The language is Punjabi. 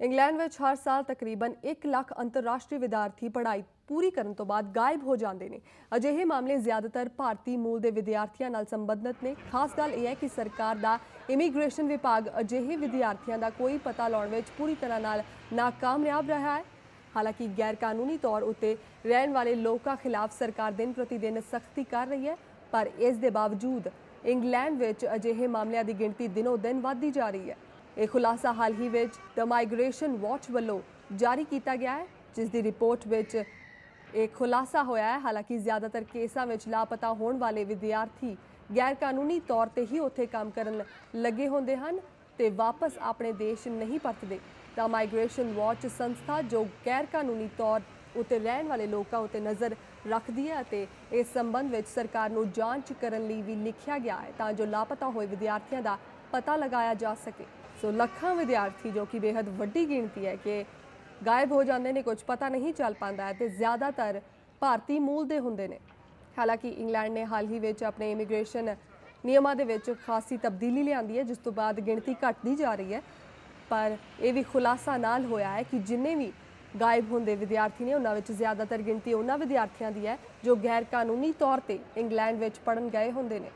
ਇੰਗਲੈਂਡ ਵਿੱਚ ਹਰ ਸਾਲ ਤਕਰੀਬਨ 1 ਲੱਖ ਅੰਤਰਰਾਸ਼ਟਰੀ ਵਿਦਿਆਰਥੀ ਪੜ੍ਹਾਈ ਪੂਰੀ ਕਰਨ ਤੋਂ ਬਾਅਦ ਗਾਇਬ ਹੋ ਜਾਂਦੇ ਨੇ। ਅਜਿਹੇ ਮਾਮਲੇ ਜ਼ਿਆਦਾਤਰ ਭਾਰਤੀ ਮੂਲ ਦੇ ਵਿਦਿਆਰਥੀਆਂ ਨਾਲ ਸੰਬੰਧਿਤ ਨੇ। ਖਾਸ ਗੱਲ ਇਹ ਹੈ ਕਿ ਸਰਕਾਰ ਦਾ ਇਮੀਗ੍ਰੇਸ਼ਨ ਵਿਭਾਗ ਅਜਿਹੇ ਵਿਦਿਆਰਥੀਆਂ ਦਾ ਕੋਈ ਪਤਾ ਲਾਉਣ ਵਿੱਚ ਪੂਰੀ ਤਰ੍ਹਾਂ ਨਾਲ ਨਾਕਾਮਯਾਬ ਰਿਹਾ ਹੈ। ਹਾਲਾਂਕਿ ਗੈਰ ਕਾਨੂੰਨੀ ਤੌਰ ਉੱਤੇ ਰਹਿਣ ਵਾਲੇ ਲੋਕਾਂ ਖਿਲਾਫ ਸਰਕਾਰ ਦਿਨ ਪ੍ਰਤੀ ਦਿਨ ਸਖਤੀ ਕਰ ਰਹੀ ਹੈ, ਪਰ ਇਸ ਦੇ ਬਾਵਜੂਦ ਇੰਗਲੈਂਡ ਵਿੱਚ ਅਜਿਹੇ ਮਾਮਲਿਆਂ ਦੀ ਗਿਣਤੀ ਦਿਨੋ ਦਿਨ ਵਧਦੀ ਜਾ ਰਹੀ ਹੈ। ਇਹ ਖੁਲਾਸਾ ਹਾਲ ਹੀ ਵਿੱਚ ਦ ਮਾਈਗ੍ਰੇਸ਼ਨ ਵਾਚ ਵੱਲੋਂ ਜਾਰੀ ਕੀਤਾ ਗਿਆ ਹੈ, ਜਿਸ ਦੀ ਰਿਪੋਰਟ ਵਿੱਚ ਇਹ ਖੁਲਾਸਾ ਹੋਇਆ ਹੈ। ਹਾਲਾਂਕਿ ਜ਼ਿਆਦਾਤਰ ਕੇਸਾਂ ਵਿੱਚ ਲਾਪਤਾ ਹੋਣ ਵਾਲੇ ਵਿਦਿਆਰਥੀ ਗੈਰ ਕਾਨੂੰਨੀ ਤੌਰ ਤੇ ਹੀ ਉੱਥੇ ਕੰਮ ਕਰਨ ਲੱਗੇ ਹੁੰਦੇ ਹਨ ਤੇ ਵਾਪਸ ਆਪਣੇ ਦੇਸ਼ ਨਹੀਂ ਪਰਤਦੇ। ਤਾਂ ਮਾਈਗ੍ਰੇਸ਼ਨ ਵਾਚ ਸੰਸਥਾ ਜੋ ਗੈਰ ਕਾਨੂੰਨੀ ਤੌਰ ਉਤੇ ਰਹਿਣ ਵਾਲੇ ਲੋਕਾਂ ਉਤੇ ਨਜ਼ਰ ਰੱਖਦੀ ਹੈ ਅਤੇ ਇਸ ਸੰਬੰਧ ਵਿੱਚ ਸਰਕਾਰ ਨੂੰ ਜਾਂਚ ਕਰਨ ਲਈ ਵੀ ਲਿਖਿਆ ਗਿਆ ਹੈ ਤਾਂ ਜੋ ਲਾਪਤਾ ਹੋਏ ਵਿਦਿਆਰਥੀਆਂ ਦਾ ਪਤਾ ਲਗਾਇਆ ਜਾ ਸਕੇ। ਸੋ ਲੱਖਾਂ ਵਿਦਿਆਰਥੀ ਜੋ ਕਿ ਬੇहद ਵੱਡੀ ਗਿਣਤੀ ਹੈ ਕਿ ਗਾਇਬ ਹੋ ਜਾਂਦੇ ਨੇ ਕੁਝ ਪਤਾ ਨਹੀਂ ਚੱਲ ਪਾਉਂਦਾ ਹੈ ਤੇ ਜ਼ਿਆਦਾਤਰ ਭਾਰਤੀ ਮੂਲ ਦੇ ਹੁੰਦੇ ਨੇ। ਹਾਲਾਂਕਿ ਇੰਗਲੈਂਡ ਨੇ ਹਾਲ ਹੀ ਵਿੱਚ ਆਪਣੇ ਇਮੀਗ੍ਰੇਸ਼ਨ ਨਿਯਮਾਂ ਦੇ ਵਿੱਚ ਖਾਸੀ ਤਬਦੀਲੀ ਲਿਆਂਦੀ ਹੈ, ਜਿਸ ਤੋਂ ਬਾਅਦ ਗਿਣਤੀ ਘਟਦੀ ਜਾ ਰਹੀ ਹੈ। ਪਰ ਇਹ ਵੀ ਖੁਲਾਸਾ ਨਾਲ ਹੋਇਆ ਹੈ ਕਿ ਜਿੰਨੇ ਵੀ ਗਾਇਬ ਹੁੰਦੇ ਵਿਦਿਆਰਥੀ ਨੇ, ਉਹਨਾਂ ਵਿੱਚ ਜ਼ਿਆਦਾਤਰ ਗਿਣਤੀ ਉਹਨਾਂ ਵਿਦਿਆਰਥੀਆਂ ਦੀ ਹੈ ਜੋ ਗੈਰ ਕਾਨੂੰਨੀ ਤੌਰ ਤੇ ਇੰਗਲੈਂਡ ਵਿੱਚ ਪੜਨ ਗਏ ਹੁੰਦੇ ਨੇ।